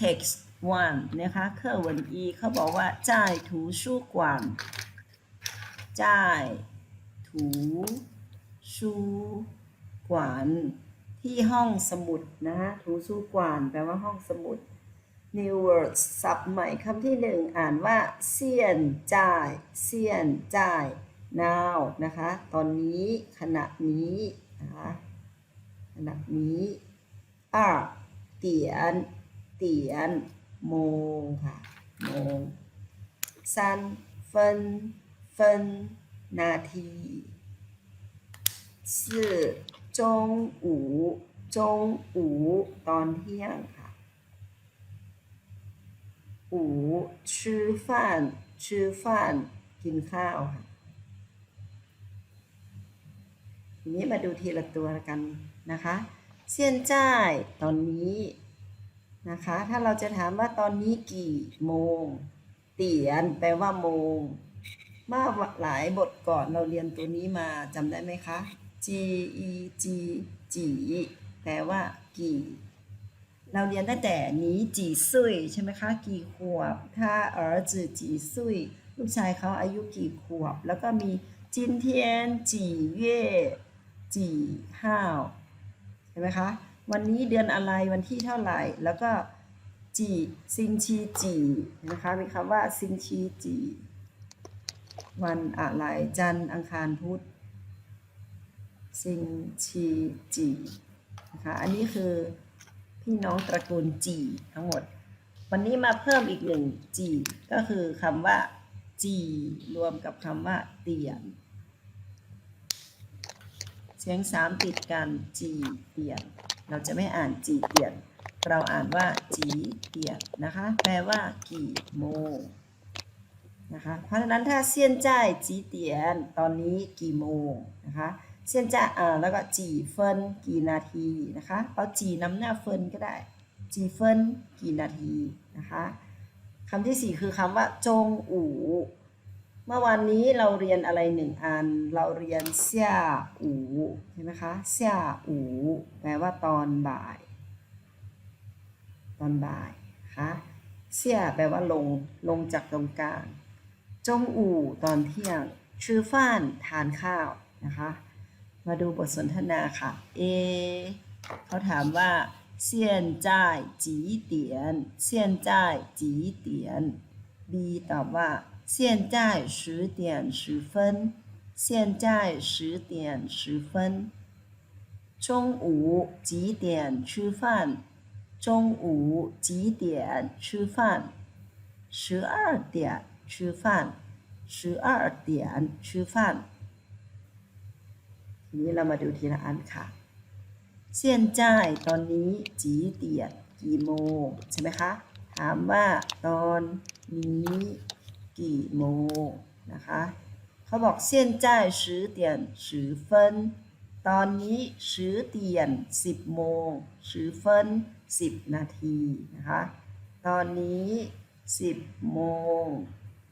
text one นะคะ课文一เขาบอกว่า在图书馆在图书馆ที่ห้องสมุดนะฮะ图书馆แปลว่าห้องสมุด new words ศัพท์ใหม่คำที่หนึ่งอ่านว่าเซียนจ่ายเซียนจ่าย now นะคะ ตอนนี้ขณะนี้นะคะขณะนี้อ่า เตียน เตียน โมงค่ะ โมงซันเฟินเฟินนาทีสี่จงอูจงอูตอนเที่ยงค่ะอูชื่อฟันชื่อฟันกินข้าวค่ะทีนี้มาดูทีละตัวกันนะคะ เซียนจ่ายตอนนี้นะคะ ถ้าเราจะถามว่าตอนนี้กี่โมง เตียนแปลว่าโมงมาหลายบทก่อนเราเรียนตัวนี้มาจำได้ไหมคะ G E G จีแปลว่ากี่ เราเรียนตั้งแต่นี้จีซุยใช่ไหมคะ กี่ขวบ ถ้าเออจือจีซุยลูกชายเขาอายุกี่ขวบ แล้วก็มี今天几月几号号ใช่ไหมคะ วันนี้เดือนอะไรวันที่เท่าไหร่ แล้วก็จีซิงชีจีนะคะมีคำว่าซิงชีจีวันอะไรจันทร์อังคารพุธซิงชีจีนะคะอันนี้คือพี่น้องตระกูลจีทั้งหมด วันนี้มาเพิ่มอีกหนึ่งจีก็คือคำว่าจีรวมกับคำว่าเตียน สียงสามติดกันจีเตียน เราจะไม่อ่านจีเตียน เราอ่านว่าจีเตียนนะคะ แปลว่ากี่โมงนะคะ เพราะฉะนั้นถ้าเซียนจ่ายจีเตียน ตอนนี้กี่โมงนะคะ เซียนจ่ายอ่าแล้วก็จีเฟินกี่นาทีนะคะ เอาจีน้ำหน้าเฟินก็ได้ จีเฟินกี่นาทีนะคะคำที่สี่คือคำว่าจงอู่ เมื่อวานนี้เราเรียนอะไรหนึ่งอัน เราเรียนเสี่ยอูใช่ไหมคะเสี่ยอูแปลว่าตอนบ่าย ตอนบ่ายคะเสี่ยแปลว่าลงลงจากตรงกลางจงอู่ตอนเที่ยงชื่อฟ้านทานข้าวนะคะ มาดูบทสนทนาค่ะเอเขาถามว่าเซียนจ่ายจีเตียนเซียนจ่ายจีเตียนบีตอบว่า 现在十点十分现在十点十分中午几点吃饭中午几点吃饭十二点吃饭十二点吃饭ทีนี้เรามาดูทีละอันค่ะ现在ตอนนี้几点กี่โมงใช่ไหมคะ ถามว่าตอนนี้ กี่โมงนะคะเขาบอกเส้นใจสือเตียนสือเฟินตอนนี้สือเตียนสิบโมงสือเฟินสิบนาทีนะคะตอนนี้สิบโมง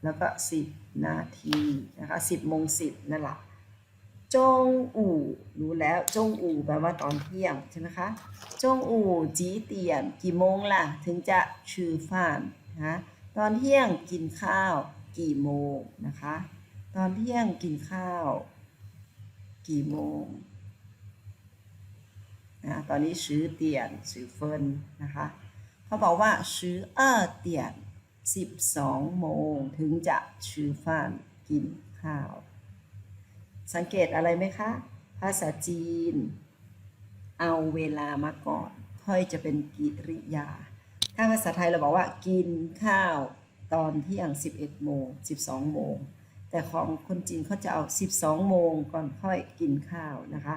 แล้วก็สิบนาทีนะคะสิบโมงสิบนั่นแหละจงอู่รู้แล้วจงอู่แปลว่าตอนเที่ยงใช่ไหมคะจงอู่จีเตียนกี่โมงล่ะ ถึงจะชื่อฟานนะตอนเที่ยงกินข้าว กี่โมงนะคะ ตอนเที่ยงกินข้าว กี่โมงนะตอนนี้ซื้อเตียนซื้อเฟินนะคะเขาบอกว่าซื้อเออเตียนสิบสองโมงถึงจะชื่อฟ่านกินข้าว สังเกตอะไรไหมคะ ภาษาจีน เอาเวลามาก่อน ค่อยจะเป็นกิริยา ถ้าภาษาไทยเราบอกว่ากินข้าว ตอนเที่ยง 11โมง12 โมง แต่ของคนจีนเขาจะเอา 12 โมงก่อนค่อยกินข้าวนะคะ